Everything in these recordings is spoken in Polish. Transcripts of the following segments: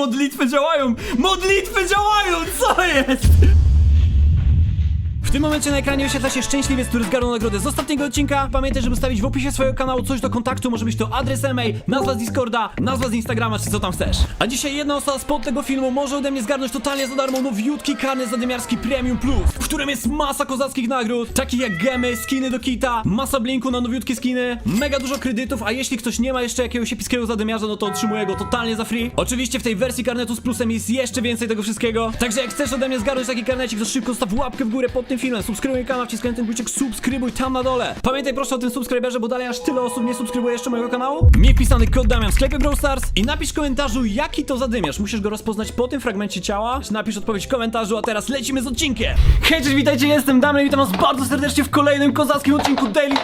modlitwy działają! Modlitwy działają! Co jest? W tym momencie na ekranie wyświetla się szczęśliwiec, który zgarnął nagrodę z ostatniego odcinka. Pamiętaj, żeby stawić w opisie swojego kanału coś do kontaktu, może być to adres e-mail, nazwa z Discorda, nazwa z Instagrama, czy co tam chcesz. A dzisiaj jedna osoba spod tego filmu może ode mnie zgarnąć totalnie za darmo nowiutki karny zadymiarski Premium Plus, w którym jest masa kozackich nagród, takich jak gemy, skiny do kita, masa blinku na nowiutkie skiny, mega dużo kredytów, a jeśli ktoś nie ma jeszcze jakiegoś epickiego zadymiarza, no to otrzymuje go totalnie za free. Oczywiście w tej wersji karnetu z plusem jest jeszcze więcej tego wszystkiego, także jak chcesz ode mnie zgarnąć taki karnecik, to szybko staw łapkę w górę pod tym filmem, subskrybuj kanał, wciskaj ten guziczek subskrybuj tam na dole. Pamiętaj proszę o tym subskryberze, bo dalej aż tyle osób nie subskrybuje jeszcze mojego kanału. Miej wpisany kod Damian w sklepie Brawl Stars i napisz w komentarzu jaki to zadymiarz. Musisz go rozpoznać po tym fragmencie ciała. Napisz odpowiedź w komentarzu, a teraz lecimy z odcinkiem. Hej, cześć, witajcie, jestem Damian i witam was bardzo serdecznie w kolejnym kozackim odcinku Daily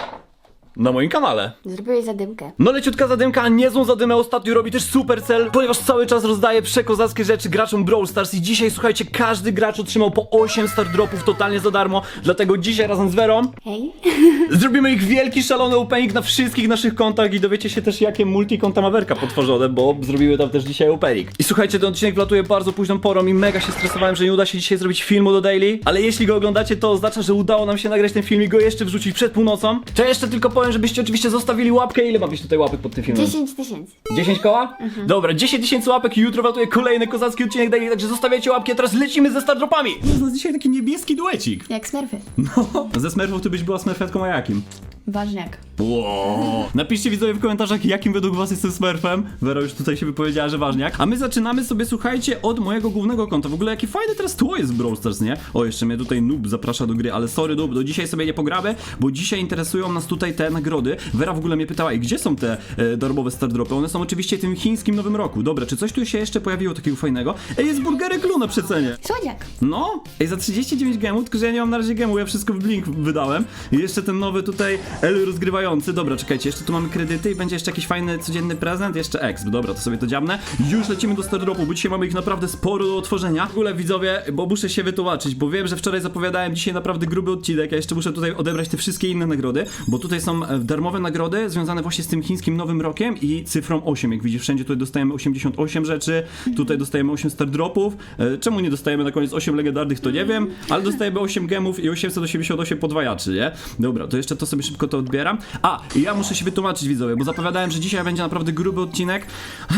na moim kanale. Zrobiłeś zadymkę. No leciutka zadymka, a niezłą zadymę ostatnio robi też Supercell, ponieważ cały czas rozdaje przekozackie rzeczy graczom Brawl Stars i dzisiaj, słuchajcie, każdy gracz otrzymał po 8 star dropów totalnie za darmo, dlatego dzisiaj razem z Werą Hej. zrobimy ich wielki, szalony opening na wszystkich naszych kontach i dowiecie się też jakie multikonta ma Werka potworzone, bo zrobiły tam też dzisiaj opening. I słuchajcie, ten odcinek wlatuje bardzo późną porą i mega się stresowałem, że nie uda się dzisiaj zrobić filmu do daily, ale jeśli go oglądacie, to oznacza, że udało nam się nagrać ten film i go jeszcze wrzucić przed północą. To jeszcze tylko powiem, żebyście oczywiście zostawili łapkę. Ile ma być tutaj łapek pod tym filmem? 10 tysięcy. 10 koła? Dobra, 10 tysięcy łapek i jutro wlatuje kolejny kozacki odcinek daily, także zostawiajcie łapki, a teraz lecimy ze Star Dropami. Jest nas dzisiaj taki niebieski duecik. Jak smurfy. No, ze Smurfów ty byś była Smurfetką, a jakim? Ważniak. Wow. Napiszcie widzowie w komentarzach, jakim według was jestem Smurfem. Wera już tutaj się wypowiedziała, że ważniak. A my zaczynamy sobie, słuchajcie, od mojego głównego konta. W ogóle jaki fajny teraz tło jest w Brawl Stars, nie? O, jeszcze mnie tutaj noob zaprasza do gry, ale sorry noob, do dzisiaj sobie nie pogramy, bo dzisiaj interesują nas tutaj te nagrody. Wera w ogóle mnie pytała, i gdzie są te e, darmowe star dropy? One są oczywiście w tym chińskim nowym roku. Dobra, czy coś tu się jeszcze pojawiło takiego fajnego? Ej, jest burgerek Lu na przecenie. Słodziak. No, ej, za 39 gemów, tylko że ja nie mam na razie gemu, ja wszystko w blink wydałem. I jeszcze ten nowy tutaj L rozgrywający. Dobra, czekajcie, jeszcze tu mamy kredyty i będzie jeszcze jakiś fajny codzienny prezent, jeszcze exp. Dobra, to sobie to dziabnę. Już lecimy do Star Dropu, bo dzisiaj mamy ich naprawdę sporo do otworzenia. W ogóle widzowie, bo muszę się wytłumaczyć, bo wiem, że wczoraj zapowiadałem dzisiaj naprawdę gruby odcinek, ja jeszcze muszę tutaj odebrać te wszystkie inne nagrody, bo tutaj są e, darmowe nagrody związane właśnie z tym chińskim nowym rokiem i cyfrą 8. Jak widzisz, wszędzie tutaj dostajemy 88 rzeczy, tutaj dostajemy 8 Star Dropów. E, Czemu nie dostajemy na koniec 8 legendarnych, to nie wiem, ale dostajemy 8 gemów i 888 podwajaczy, nie? Dobra, to jeszcze to sobie szybko to odbieram. A, i ja muszę się wytłumaczyć widzowie, bo zapowiadałem, że dzisiaj będzie naprawdę gruby odcinek,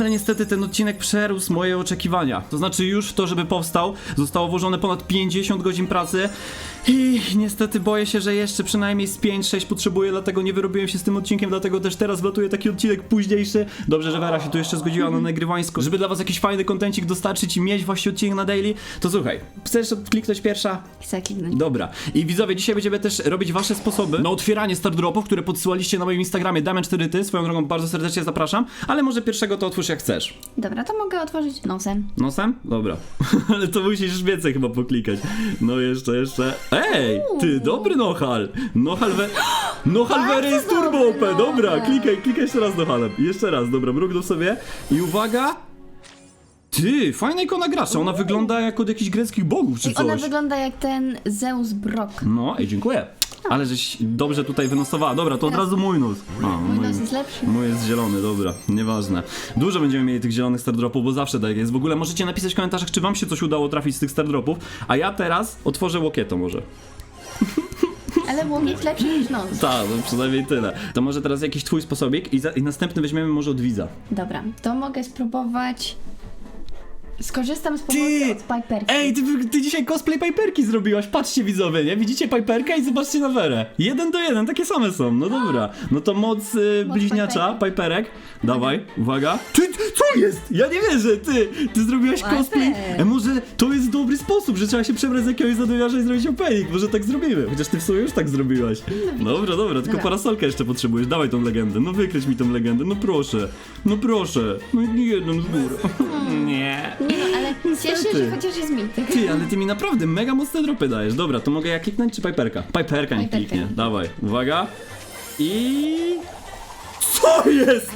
ale niestety ten odcinek przerósł moje oczekiwania. To znaczy już w to, żeby powstał, zostało włożone ponad 50 godzin pracy i niestety boję się, że jeszcze przynajmniej z 5-6 potrzebuję, dlatego nie wyrobiłem się z tym odcinkiem, dlatego też teraz wlatuje taki odcinek późniejszy. Dobrze, że Wera się tu jeszcze zgodziła na nagrywańsko, żeby dla was jakiś fajny kontencik dostarczyć i mieć właśnie odcinek na daily, to słuchaj, chcesz kliknąć pierwsza? Chcę kliknąć. Dobra. I widzowie, dzisiaj będziemy też robić wasze sposoby na otwieranie Star Dropów, które podsyłaliście na moim Instagramie Damian4ty. Swoją drogą bardzo serdecznie zapraszam, ale może pierwszego to otwórz jak chcesz. Dobra, to mogę otworzyć nosem. Nosem? Dobra. ale to musisz więcej chyba poklikać. No jeszcze, jeszcze. Ej! Ty, dobry Nohal! Nohal we... Nohal Very jest turbo OP! Dobra, klikaj, klikaj jeszcze raz Nohalem. Jeszcze raz, dobra, mrugnął sobie. I uwaga... Ty, fajna ikona gracza, ona wygląda jak od jakichś greckich bogów czy I coś. ona wygląda jak ten Zeus Brock. No, ej, dziękuję. Ale żeś dobrze tutaj wynosowała. Dobra, to od razu mój nos. A, Mój nos jest lepszy. Mój jest zielony, dobra, nieważne. Dużo będziemy mieli tych zielonych stardropów, bo zawsze tak jest. W ogóle możecie napisać w komentarzach, czy wam się coś udało trafić z tych stardropów, a ja teraz otworzę łokieto może. Ale łokieć lepszy niż nos. Tak, no przynajmniej tyle. To może teraz jakiś twój sposobik i, za, i następny weźmiemy może od widza. Dobra, to mogę spróbować... Skorzystam z pomocy Ty! od Piperki. Ej, ty, ty dzisiaj cosplay Piperki zrobiłaś, patrzcie widzowie, nie? Widzicie Piperkę i zobaczcie na Werę. Jeden do jeden, takie same są, no dobra. No to moc, y, Moc bliźniacza, Piperek. Dawaj, uwaga. Ty, co jest? Ja nie wierzę, ty, ty zrobiłaś cosplay. E, może to jest dobry sposób, że trzeba się przebrać za jakiegoś zadymiarza i zrobić opening, może tak zrobimy. Chociaż ty w sumie już tak zrobiłaś. Dobra, dobra, tylko Dobra. parasolkę jeszcze potrzebujesz, dawaj tą legendę, no wykryć mi tą legendę, no proszę, no proszę. No nie jedną z góry. Nie. Nie no, ale cieszę, Niestety. że chociaż jest mi. Ty, ale ty mi naprawdę mega mocne dropy dajesz. Dobra, to mogę ja kliknąć czy Piperka? Piperka nie Piperka. kliknie. Dawaj, uwaga. I... Co jest?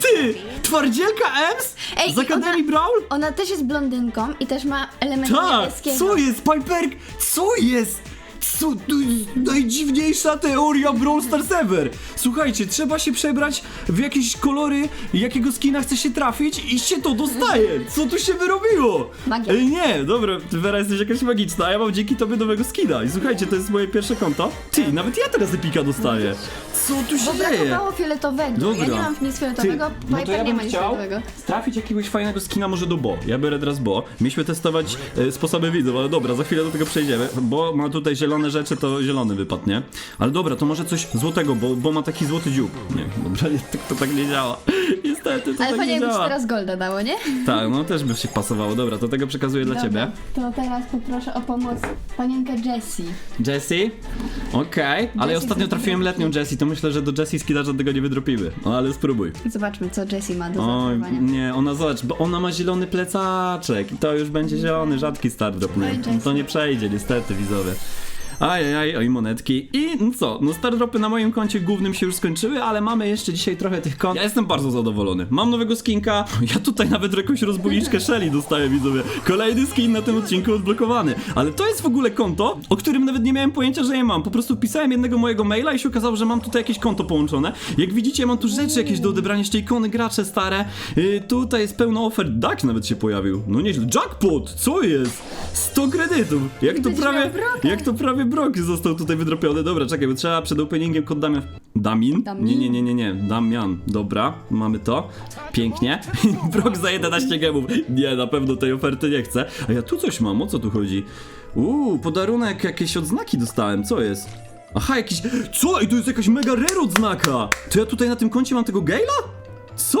Ty! Twardzielka Ems? Ej, Z i Akademii ona- Brawl? Ona też jest blondynką i też ma elementy Tak! Co jest? Piperk? Co jest? Co to jest najdziwniejsza teoria Brawl Stars ever? Słuchajcie, trzeba się przebrać w jakieś kolory, jakiego skina chce się trafić i się to dostaje. Co tu się wyrobiło? Magia. Ej, nie, dobra, ty Vera jesteś jakaś magiczna, a ja mam dzięki tobie nowego skina. I słuchajcie, to jest moje pierwsze konto. Ty, nawet ja teraz epika dostaję. Co tu się Bo dzieje? brakowało fioletowego. Dobra. Ja nie mam nic Ty, fioletowego, no to ja nie bym ma nic chciał fioletowego. trafić jakiegoś fajnego skina może do Bo. Ja biorę teraz Bo. Mieliśmy testować e, sposoby widzów, ale dobra, za chwilę do tego przejdziemy. Bo ma tutaj zielone rzeczy, to zielony wypadł, nie? Ale dobra, to może coś złotego, bo, bo ma taki złoty dziób. Nie, dobra, nie, to, to tak nie działa. Niestety, to Ale tak fajnie nie jakby ci działa. teraz golda dało, nie? Tak, no też by się pasowało. Dobra, to tego przekazuję dla ciebie. To teraz poproszę o pomoc panienkę Jessie. Jessie? Okej, ale ja ostatnio trafiłem letnią Jessie, to myślę, że do Jessie skida żadnego nie wydropimy. No ale spróbuj. Zobaczmy, co Jessie ma do Oj, zaoferowania. nie, ona zobacz, bo ona ma zielony plecaczek i to już będzie zielony, rzadki start drop. Nie, Jessie. to nie przejdzie niestety, widzowie. Ajajaj, oj monetki. I no co, no star dropy na moim koncie głównym się już skończyły, ale mamy jeszcze dzisiaj trochę tych kont. Ja jestem bardzo zadowolony. Mam nowego skinka, ja tutaj nawet jakąś rozbuliczkę Shelly dostaję, widzowie. Kolejny skin na tym odcinku odblokowany. Ale to jest w ogóle konto, o którym nawet nie miałem pojęcia, że je mam. Po prostu pisałem jednego mojego maila i się okazało, że mam tutaj jakieś konto połączone. Jak widzicie, mam tu rzeczy jakieś do odebrania, jeszcze ikony gracze stare. Yy, tutaj jest pełno ofert. Duck nawet się pojawił. No nieźle. Jackpot! Co jest? 100 kredytów! Jak to prawie... Jak to prawie Brok został tutaj wydropiony. Dobra, czekaj, bo trzeba przed openingiem kod Damian... Damin? Damin? Nie, nie, nie, nie, nie. Damian. Dobra, mamy to. Pięknie. Brok za 11 gemów. Nie, na pewno tej oferty nie chcę. A ja tu coś mam, o co tu chodzi? Uuu, podarunek, jakieś odznaki dostałem, co jest? Aha, jakiś... Co? I to jest jakaś mega rare odznaka! To ja tutaj na tym koncie mam tego Gale'a? Co?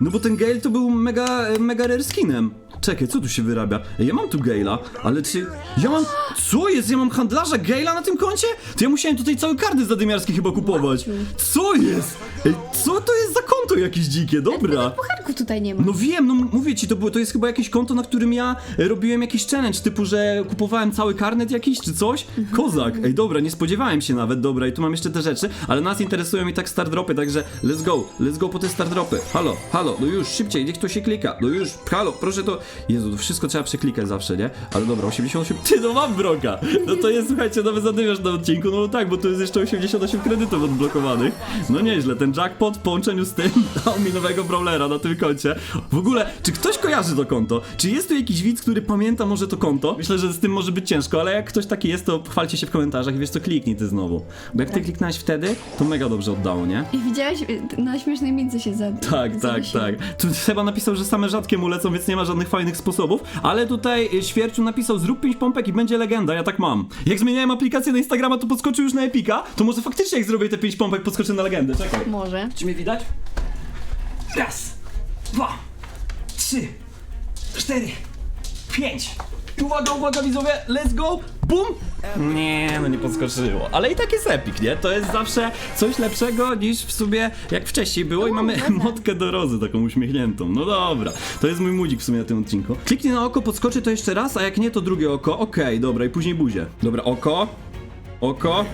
No bo ten Gale to był mega, mega rare skinem. Czekaj, co tu się wyrabia? Ja mam tu Gale'a, ale czy... Ja mam... Co jest? Ja mam handlarza Gale'a na tym koncie? To ja musiałem tutaj całe karty zadymiarskie chyba kupować. Co jest? Ej, co to jest za konto jakieś dzikie? Dobra. Pucharków tutaj nie ma. No wiem, no mówię ci, to, było, to jest chyba jakieś konto, na którym ja e, robiłem jakiś challenge, typu, że kupowałem cały karnet jakiś, czy coś. Kozak, ej dobra, nie spodziewałem się nawet, dobra, i tu mam jeszcze te rzeczy, ale nas interesują i tak star dropy, także let's go, let's go po te star dropy. Halo, halo, no już, szybciej, niech to się klika, no już, halo, proszę to... Jezu, to wszystko trzeba przeklikać zawsze, nie? Ale dobra, 88, ty, no mam broka! No to jest, słuchajcie, nowy zadymiarz na odcinku, no tak, bo tu jest jeszcze 88 kredytów odblokowanych. No nieźle, ten jackpot w połączeniu z tym dał mi nowego brawlera na tym koncie. W ogóle, czy ktoś kojarzy to konto? Czy jest tu jakiś widz, który pamięta może to konto? Myślę, że z tym może być ciężko, ale jak ktoś taki jest, to chwalcie się w komentarzach i wiesz co, kliknij ty znowu. Bo jak ty kliknąłeś wtedy, to mega dobrze oddało, nie? I widziałeś, y, na śmiesznej mince się za... Tak, tak, tak. Tu chyba napisał, że same rzadkie mu lecą, więc nie ma żadnych fajnych sposobów, ale tutaj y, Świerciu napisał zrób 5 pompek i będzie legenda, ja tak mam. Jak zmieniałem aplikację na Instagrama, to podskoczył już na Epika, to może faktycznie jak zrobię te 5 pompek, podskoczę na legendę, czekaj. Może. Czy mnie widać? Raz, dwa, trzy, cztery, pięć. Uwaga, uwaga widzowie, let's go! Bum! Nie, no nie podskoczyło. Ale i tak jest epic, nie? To jest zawsze coś lepszego niż w sobie jak wcześniej było i mamy dobra. motkę do rozy taką uśmiechniętą. No dobra, to jest mój mudzik w sumie na tym odcinku. Kliknij na oko, podskoczy to jeszcze raz, a jak nie to drugie oko. Okej, dobra i później buzię. Dobra, oko, oko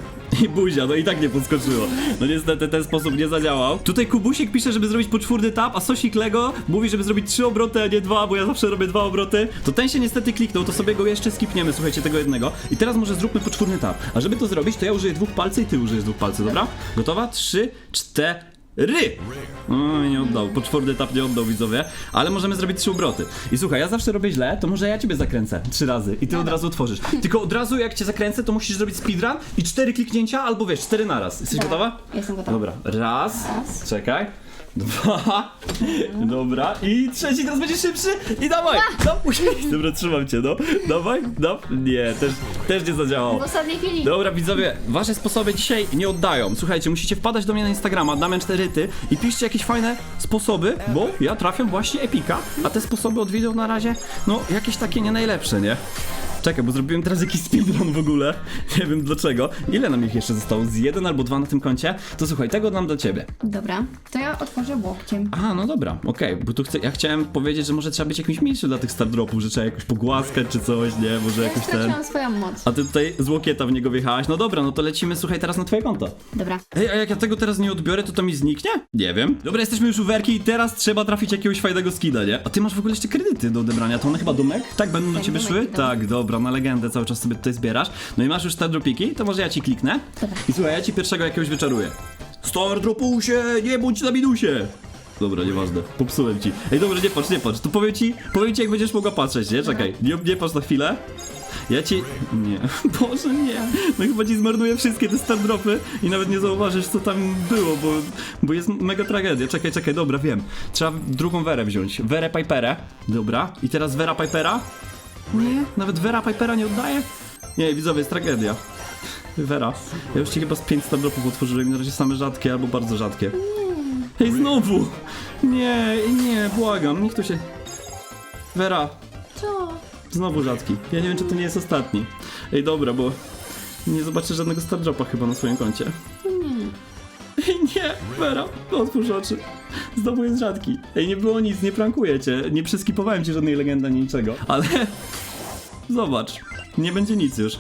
i buzia, no i tak nie podskoczyło. No niestety ten sposób nie zadziałał. Tutaj Kubusik pisze, żeby zrobić poczwórny tap, a Sosik Lego mówi, żeby zrobić trzy obroty, a nie dwa, bo ja zawsze robię dwa obroty. To ten się niestety kliknął, to sobie go jeszcze skipniemy, słuchajcie, tego jednego. I teraz może zróbmy poczwórny tap. A żeby to zrobić, to ja użyję dwóch palców i ty użyjesz dwóch palców, dobra? Gotowa? Trzy, cztery. O, nie oddał, poczwórny tap nie oddał widzowie, ale możemy zrobić trzy obroty. I słuchaj, ja zawsze robię źle, to może ja ciebie zakręcę trzy razy i ty od razu otworzysz. Tylko od razu jak cię zakręcę, to musisz zrobić speedrun i cztery kliknięcia, albo wiesz, cztery naraz. Jesteś Dobra, gotowa? jestem gotowa. Dobra, raz, Raz. czekaj. Dwa, dobra, i trzeci, teraz będzie szybszy i dawaj, no, dobra, trzymam cię, no, dawaj, no, nie, też, też nie zadziałało. W ostatniej chwili. Dobra, widzowie, wasze sposoby dzisiaj nie oddają. Słuchajcie, musicie wpadać do mnie na Instagrama, Damian 4 ty i piszcie jakieś fajne sposoby, bo ja trafiam właśnie Epika, a te sposoby od wideo na razie, no, jakieś takie nie najlepsze, nie? Czekaj, bo zrobiłem teraz jakiś speedrun w ogóle. Nie wiem dlaczego. Ile nam ich jeszcze zostało? Z jeden albo dwa na tym koncie? To słuchaj, tego dam dla ciebie. Dobra, to ja otworzę łokciem. A, no dobra, okej, bo tu chcę, ja chciałem powiedzieć, że może trzeba być jakimś miejscu dla tych stardropów, że trzeba jakoś pogłaskać czy coś, nie? Może Ja jakoś ten... straciłam swoją moc. A ty tutaj z łokieta w niego wjechałaś. No dobra, no to lecimy, słuchaj, teraz na twoje konto. Dobra. Ej, a jak ja tego teraz nie odbiorę, to to mi zniknie? Nie wiem. Dobra, jesteśmy już u Werki i teraz trzeba trafić jakiegoś fajnego skina, nie? A ty masz w ogóle jeszcze kredyty do odebrania, to one chyba do mek? Tak, będą do Tak, ciebie do szły? Idą. Tak, dobra. Dobra, na legendę cały czas sobie tutaj zbierasz. No i masz już te dropiki, to może ja ci kliknę. Dobra. I słuchaj, ja ci pierwszego jakiegoś wyczaruję. Star dropusie, nie bądź na minusie! Dobra, nieważne, popsułem ci. Ej, dobra, nie patrz, nie patrz, to powiem ci, powiem ci jak będziesz mogła patrzeć, nie? Czekaj, nie, nie patrz na chwilę. Ja ci... Nie, Boże, nie. No chyba ci zmarnuję wszystkie te star dropy i nawet nie zauważysz co tam było, bo, bo jest mega tragedia. Czekaj, czekaj, dobra, wiem. Trzeba drugą Werę wziąć. Werę Piperę. Dobra. I teraz Vera Pipera? Nie, nawet Vera Pipera nie oddaje? Nie, widzowie, jest tragedia. Vera, ja już ci chyba z 5 star dropów otworzyłem i na razie same rzadkie albo bardzo rzadkie. Hej, znowu! Nie, nie, błagam, niech to się... Vera, Co? Znowu rzadki. Ja nie wiem, czy to nie jest ostatni. Ej, dobra, bo nie zobaczę żadnego Stardropa chyba na swoim koncie. Nie. Ej, nie! Vera, otwórz oczy. Znowu jest rzadki. Ej, nie było nic, nie prankuję cię. Nie przeskipowałem ci żadnej legendy ani niczego. Ale... Zobacz. Nie będzie nic już.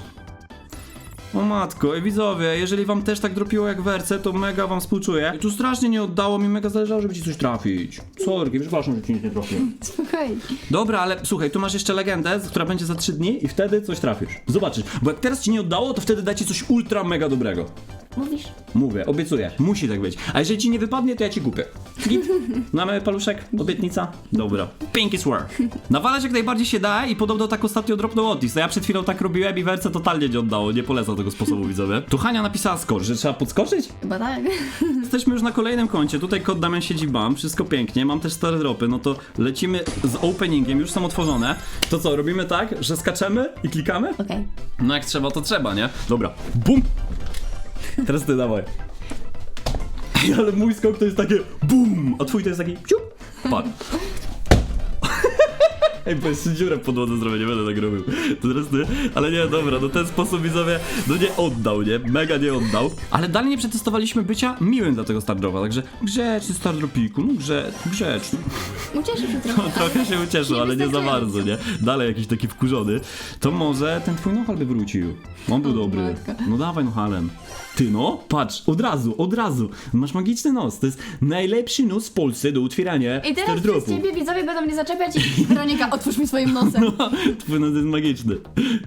O matko, ej widzowie, jeżeli wam też tak dropiło jak werce, to mega wam współczuję. I tu strasznie nie oddało, mi mega zależało, żeby ci coś trafić. Sorki, przepraszam, że ci nic nie trafiłem. Spokojnie. Dobra, ale słuchaj, tu masz jeszcze legendę, która będzie za 3 dni i wtedy coś trafisz. Zobaczysz, bo jak teraz ci nie oddało, to wtedy da ci coś ultra mega dobrego. Mówisz? Mówię, obiecuję, musi tak być. A jeżeli ci nie wypadnie, to ja ci kupię. Git? Mamy paluszek? Obietnica? Dobra. Pinky swear. Nawalać jak najbardziej się da i podobno tak ostatnio dropnął Otis. No ja przed chwilą tak robiłem i werce totalnie nie oddało. Nie polecam tego sposobu, widzowie. Tu Hania napisała skocz, że trzeba podskoczyć? Chyba tak. Jesteśmy już na kolejnym koncie. Tutaj kod Damian siedzi bam, wszystko pięknie. Mam też stare dropy, no to lecimy z openingiem, już są otworzone. To co, robimy tak, że skaczemy i klikamy? Okej. No jak trzeba, to trzeba, nie? Dobra, bum! Teraz ty dawaj. Ej, ale mój skok to jest takie BUM! A twój to jest taki ciup! Patrz. Ej, bo jeszcze dziurę w podłodze zrobię, nie będę tak robił. To teraz ty, ale nie, dobra, no ten sposób widzowie, no nie oddał, nie? Mega nie oddał. Ale dalej nie przetestowaliśmy bycia miłym dla tego Stardropa, także grzeczny Stardropiku, no grze, grzeczny. Ucieszę się No, trochę. trochę się ucieszył, ale nie za bardzo, nie? Dalej jakiś taki wkurzony. To może ten twój nohal by wrócił. On był dobry. No dawaj nohalem. Ty no, patrz, od razu, od razu. Masz magiczny nos. To jest najlepszy nos w Polsce do otwierania I teraz przez ciebie widzowie będą mnie zaczepiać i Weronika, otwórz mi swoim nosem. Twój nos jest magiczny.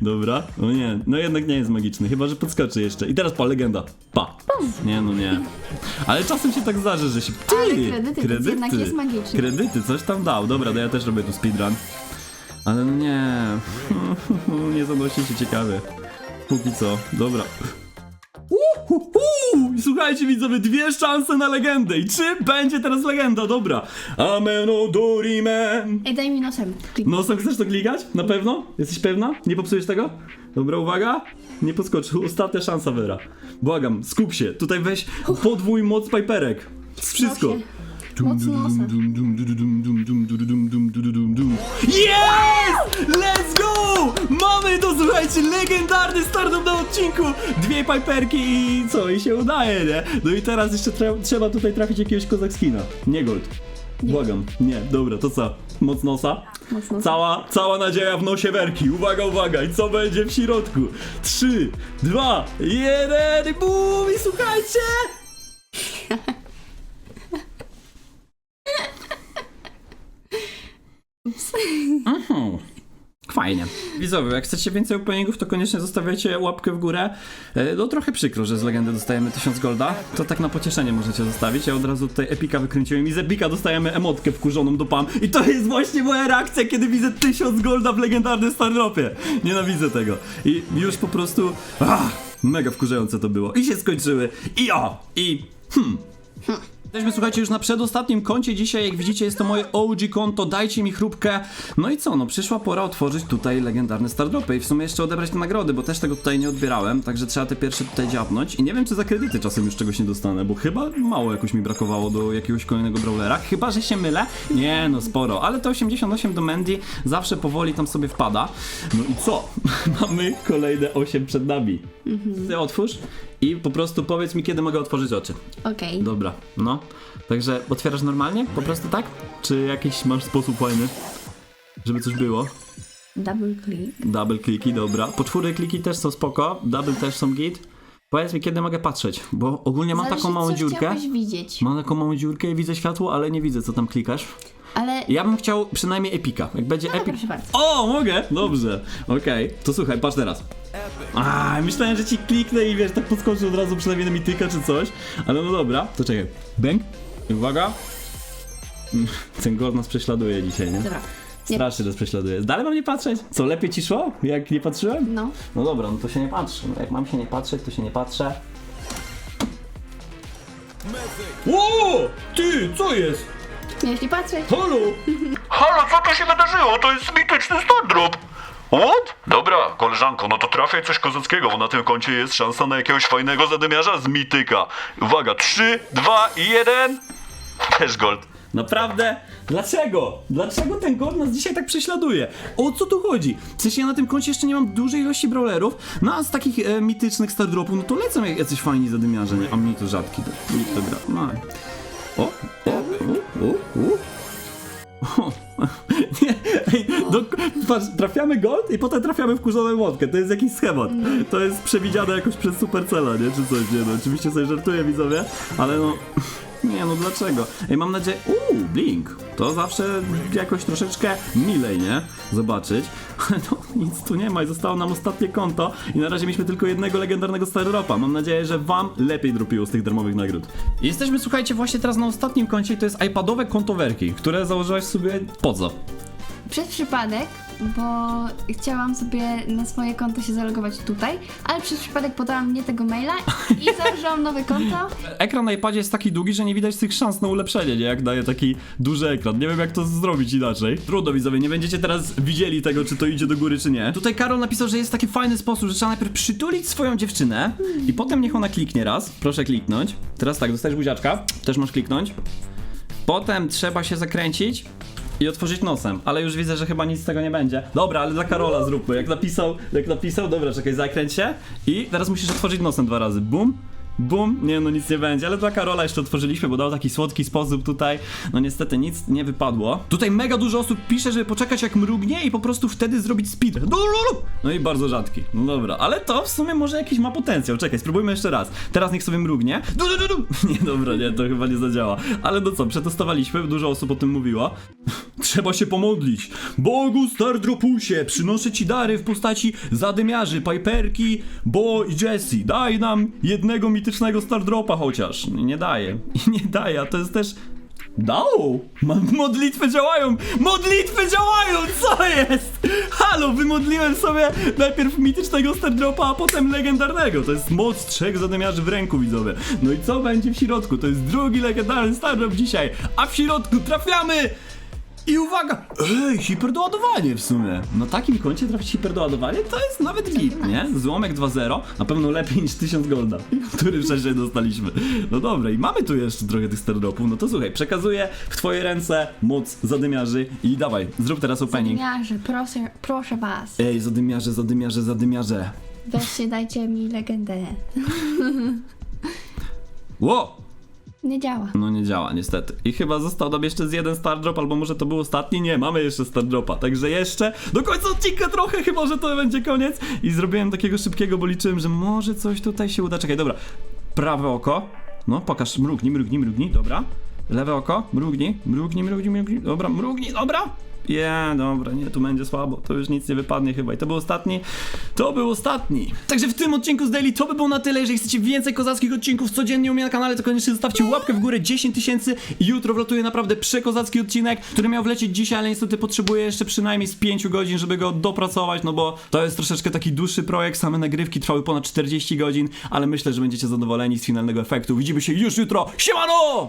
Dobra. No nie, no jednak nie jest magiczny, chyba że podskoczy jeszcze. I teraz pa, legenda. Pa. Nie, no nie. Ale czasem się tak zdarzy, że się... Ty! Ale kredyty, jednak jest magiczny. Kredyty, coś tam dał. Dobra, to ja też robię tu speedrun. Ale no nie. nie zanosi się ciekawie. Póki co. Dobra. Słuchajcie widzowie, dwie szanse na legendę. I czy będzie teraz legenda? Dobra. Ameno dorime. Ej, daj mi nosem. Klik. Nosem chcesz to klikać? Na pewno? Jesteś pewna? Nie popsujesz tego? Dobra, uwaga. Nie podskocz. Ostatnia szansa, Wera. Błagam, skup się. Tutaj weź podwój moc piperek. Wszystko. Yes! Let's go! Mamy to, słuchajcie, legendarny startup na odcinku! Dwie piperki i co? I się udaje, nie? No i teraz jeszcze trzeba tutaj trafić jakiegoś kozak skina. Nie gold. Błagam. Nie, dobra, to co? Moc nosa? Moc nosa. Cała, cała nadzieja w nosie werki. Uwaga, uwaga. I co będzie w środku? Trzy, dwa, jeden, bum! I słuchajcie! Mhm. Fajnie. Widzowie, jak chcecie więcej openingów, to koniecznie zostawiajcie łapkę w górę. E, No trochę przykro, że z legendy dostajemy 1000 golda. To tak na pocieszenie możecie zostawić. Ja od razu tutaj Epika wykręciłem i z Epika dostajemy emotkę wkurzoną do PAM. I to jest właśnie moja reakcja, kiedy widzę 1000 golda w legendarnym Stardropie. Nienawidzę tego. I już po prostu... Ah, mega wkurzające to było. I się skończyły. I o! I... Hmm. Jesteśmy, słuchajcie, już na przedostatnim koncie dzisiaj, jak widzicie jest to moje OG konto, dajcie mi chrupkę. No i co, no przyszła pora otworzyć tutaj legendarne Stardropy i w sumie jeszcze odebrać te nagrody, bo też tego tutaj nie odbierałem, także trzeba te pierwsze tutaj dziabnąć i nie wiem, czy za kredyty czasem już czegoś nie dostanę, bo chyba mało jakoś mi brakowało do jakiegoś kolejnego brawlera, chyba, że się mylę. Nie, no sporo, ale to 88 do Mandy zawsze powoli tam sobie wpada. No i co? Mamy kolejne 8 przed nami. Ty otwórz i po prostu powiedz mi, kiedy mogę otworzyć oczy. Okej. Dobra, no. Także otwierasz normalnie? Po prostu tak? Czy jakiś masz sposób fajny? Żeby coś było? Double click. Double kliki, dobra. Poczwóry kliki też są spoko, double też są git. Powiedz mi, kiedy mogę patrzeć, bo ogólnie mam Zależy, taką małą co dziurkę. chciałbyś widzieć. Mam taką małą dziurkę i widzę światło, ale nie widzę, co tam klikasz. Ale Ja bym chciał przynajmniej epika. Jak będzie No, epik. proszę bardzo. O, mogę? Dobrze. Okej. To słuchaj, patrz teraz. A, myślałem, że ci kliknę i wiesz, tak podskoczył od razu przynajmniej na mityka czy coś. Ale no dobra, to czekaj. Bęk. I uwaga. Ten gold nas prześladuje dzisiaj, nie? dobra. Nie. Strasznie nas prześladuje. Dalej mam nie patrzeć? Co, lepiej ci szło? Jak nie patrzyłem? No. No dobra, no to się nie patrzy. No jak mam się nie patrzeć, to się nie patrzę. Ło! Ty, co jest? Jeśli patrzeć. Halo! Halo, co tu się wydarzyło? To jest mityczny Stardrop. What? Dobra, koleżanko, no to trafiaj coś kozackiego, bo na tym koncie jest szansa na jakiegoś fajnego zadymiarza z mityka. Uwaga, 3, 2 i 1. Też gold. Naprawdę? Dlaczego? Dlaczego ten gold nas dzisiaj tak prześladuje? O co tu chodzi? W sensie ja na tym koncie jeszcze nie mam dużej ilości brawlerów, no a z takich e, mitycznych stardropów, no to lecą jak jacyś fajni zadymiarze, nie? A mnie to rzadki. To, to gra. No. O, o, o, o, o. O, Nie, ej, do, patrz, trafiamy gold i potem trafiamy w kurzoną łodkę. To jest jakiś schemat. To jest przewidziane jakoś przez Supercella, nie? Czy coś, nie? No, oczywiście sobie żartuję, widzowie, ale no... Nie, no dlaczego? Ej, mam nadzieję... Uuu, Blink. To zawsze jakoś troszeczkę milej, nie? Zobaczyć. No, nic tu nie ma i zostało nam ostatnie konto i na razie mieliśmy tylko jednego legendarnego Starropa. Mam nadzieję, że wam lepiej dropiło z tych darmowych nagród. Jesteśmy, słuchajcie, właśnie teraz na ostatnim koncie i to jest iPadowe kontowerki, które założyłaś sobie po co? Przez przypadek, bo chciałam sobie na swoje konto się zalogować tutaj, ale przez przypadek podałam nie tego maila i założyłam nowe konto. Ekran na iPadzie jest taki długi, że nie widać tych szans na ulepszenie, nie? Jak daje taki duży ekran. Nie wiem jak to zrobić inaczej. Trudno widzowie, nie będziecie teraz widzieli tego, czy to idzie do góry, czy nie. Tutaj Karol napisał, że jest taki fajny sposób, że trzeba najpierw przytulić swoją dziewczynę i potem niech ona kliknie raz. Proszę kliknąć. Teraz tak, dostajesz buziaczka. Też masz kliknąć. Potem trzeba się zakręcić i otworzyć nosem, ale już widzę, że chyba nic z tego nie będzie. Dobra, ale dla Karola zróbmy. Jak napisał, jak napisał, dobra, czekaj, zakręć się i teraz musisz otworzyć nosem dwa razy. Bum. Bum, nie no nic nie będzie, ale dla Karola jeszcze otworzyliśmy, bo dał taki słodki sposób tutaj. No niestety nic nie wypadło. Tutaj mega dużo osób pisze, żeby poczekać jak mrugnie i po prostu wtedy zrobić speed. No, no, no. no i bardzo rzadki. No dobra, ale to w sumie może jakiś ma potencjał. Czekaj, spróbujmy jeszcze raz. Teraz niech sobie mrugnie. Nie, dobra, nie, to chyba nie zadziała. Ale no co, przetestowaliśmy, dużo osób o tym mówiło. Trzeba się pomodlić. Bogu Stardropusie, przynoszę ci dary w postaci zadymiarzy, Piperki, Bo i Jessie. Daj nam jednego mitycznego Stardropa chociaż. Nie daje. Nie daje, a to jest też... Dał! Modlitwy działają! Modlitwy działają! Co jest? Halo, wymodliłem sobie najpierw mitycznego Stardropa, a potem legendarnego. To jest moc trzech zadymiarzy w ręku, widzowie. No i co będzie w środku? To jest drugi legendarny Stardrop dzisiaj, a w środku trafiamy i uwaga! Ej, hiperdoładowanie w sumie. Na takim koncie trafić hiperdoładowanie to jest nawet git, nie? Złomek 2.0, na pewno lepiej niż 1000 golda, który wcześniej dostaliśmy. No dobra, i mamy tu jeszcze trochę tych stardropów. No to słuchaj, przekazuję w twoje ręce moc zadymiarzy i dawaj, zrób teraz opening. Zadymiarze, proszę, proszę was. Ej, zadymiarze, zadymiarze, zadymiarze. Weźcie, dajcie mi legendę. Ło! Nie działa. No nie działa, niestety. I chyba został nam jeszcze z jeden Star Drop, albo może to był ostatni? Nie, mamy jeszcze Star Dropa, także jeszcze do końca odcinka trochę, chyba że to będzie koniec. I zrobiłem takiego szybkiego, bo liczyłem, że może coś tutaj się uda. Czekaj, dobra. Prawe oko. No, pokaż, mrugnij, mrugnij, mrugnij, dobra. Lewe oko, mrugnij, mrugnij, mrugnij, mrugnij, dobra, mrugnij, dobra. Nie, dobra, nie, tu będzie słabo, to już nic nie wypadnie chyba i to był ostatni, to był ostatni. Także w tym odcinku z Daily to by było na tyle, jeżeli chcecie więcej kozackich odcinków codziennie u mnie na kanale, to koniecznie zostawcie łapkę w górę 10 tysięcy i jutro wlatuje naprawdę przekozacki odcinek, który miał wlecieć dzisiaj, ale niestety potrzebuję jeszcze przynajmniej z 5 godzin, żeby go dopracować, no bo to jest troszeczkę taki dłuższy projekt, same nagrywki trwały ponad 40 godzin, ale myślę, że będziecie zadowoleni z finalnego efektu. Widzimy się już jutro, siemano!